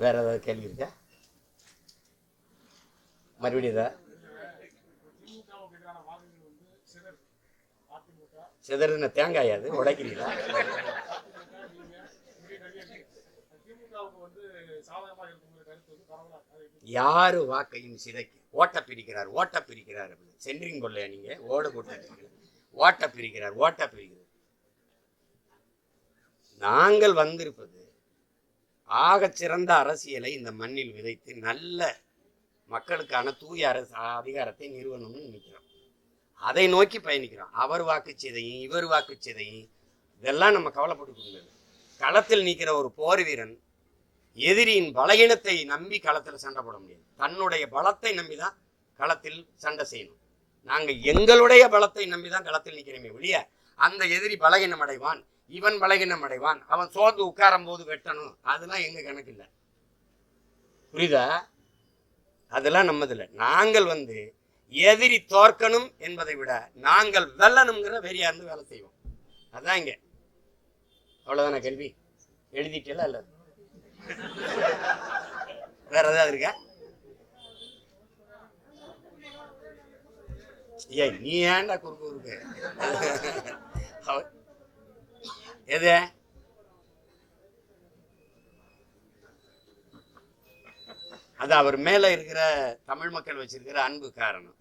வேற ஏதாவது கேள்வி இருக்கா? மறுபடியும் ஏதாவது சிதறின தேங்காய் அது உடைக்கிறீங்களா? யார் யாரு வாக்கையும் சிதைக்கு? ஓட்ட பிரிக்கிறார் ஓட்ட பிரிக்கிறார் அப்படின்னு. சென்ட்ரிங் போடலையா நீங்க ஓட போட்டு ஓட்ட பிரிக்கிறார் ஓட்ட பிரிக்கிறார். நாங்கள் வந்திருப்பது ஆகச் சிறந்த அரசியலை இந்த மண்ணில் விதைத்து நல்ல மக்களுக்கான தூய அரசு அதிகாரத்தை நிறுவனம்னு நினைக்கிறோம். அதை நோக்கி பயணிக்கிறோம். அவர் வாக்குச்சீதையும் இவர் வாக்குச்சீதையும் இதெல்லாம் நம்ம கவலைப்பட்டு முடியாது களத்தில் நிற்கிற ஒரு போர் வீரன் எதிரியின் பலகீனத்தை நம்பி களத்தில் சண்டை போட முடியாது. தன்னுடைய பலத்தை நம்பி தான் களத்தில் சண்டை செய்யணும். நாங்கள் எங்களுடைய பலத்தை நம்பி தான் களத்தில் நிற்கிறோமே ஒழிய அந்த எதிரி பலகீனம் அடைவான் இவன் பலகீனம் அடைவான் அவன் சோர்ந்து உட்காரும் போது வெட்டணும். அதெல்லாம் எங்க கணக்கு இல்லை புரியுதா? அதெல்லாம் நம்மதில்லை. நாங்கள் வந்து எதிரி தோற்கணும் என்பதை விட நாங்கள் வெல்லணுங்கிற வெறியா இருந்து வேலை செய்வோம். அதான் இங்க. அவ்வளவுதானே கேள்வி? எழுதிட்டேலாம் இல்லை? வேற ஏதாவது இருக்கா? ஏய் நீ ஏன்டா குறுக்கு குறுக்கு? அவ- எது? அது அவர் மேல இருக்கிற தமிழ் மக்கள் வச்சிருக்கிற அன்பு காரணம்.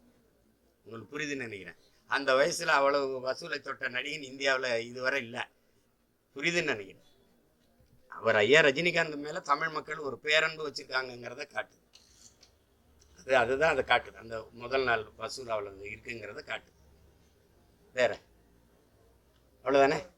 உங்களுக்கு புரியுதுன்னு நினைக்கிறேன். அந்த வயசுல அவ்வளவு வசூலை தொட்ட நடிகன் இந்தியாவில் இதுவரை இல்லை. புரியுதுன்னு நினைக்கிறேன். அவர் ஐயா ரஜினிகாந்த் மேல தமிழ் மக்கள் ஒரு பேரன்பு வச்சுருக்காங்கங்கிறத காட்டுது. அது அதுதான் அதை காட்டுது. அந்த முதல் நாள் வசூல் அவ்வளவு இருக்குங்கிறத காட்டுது. வேற? அவ்வளோதானே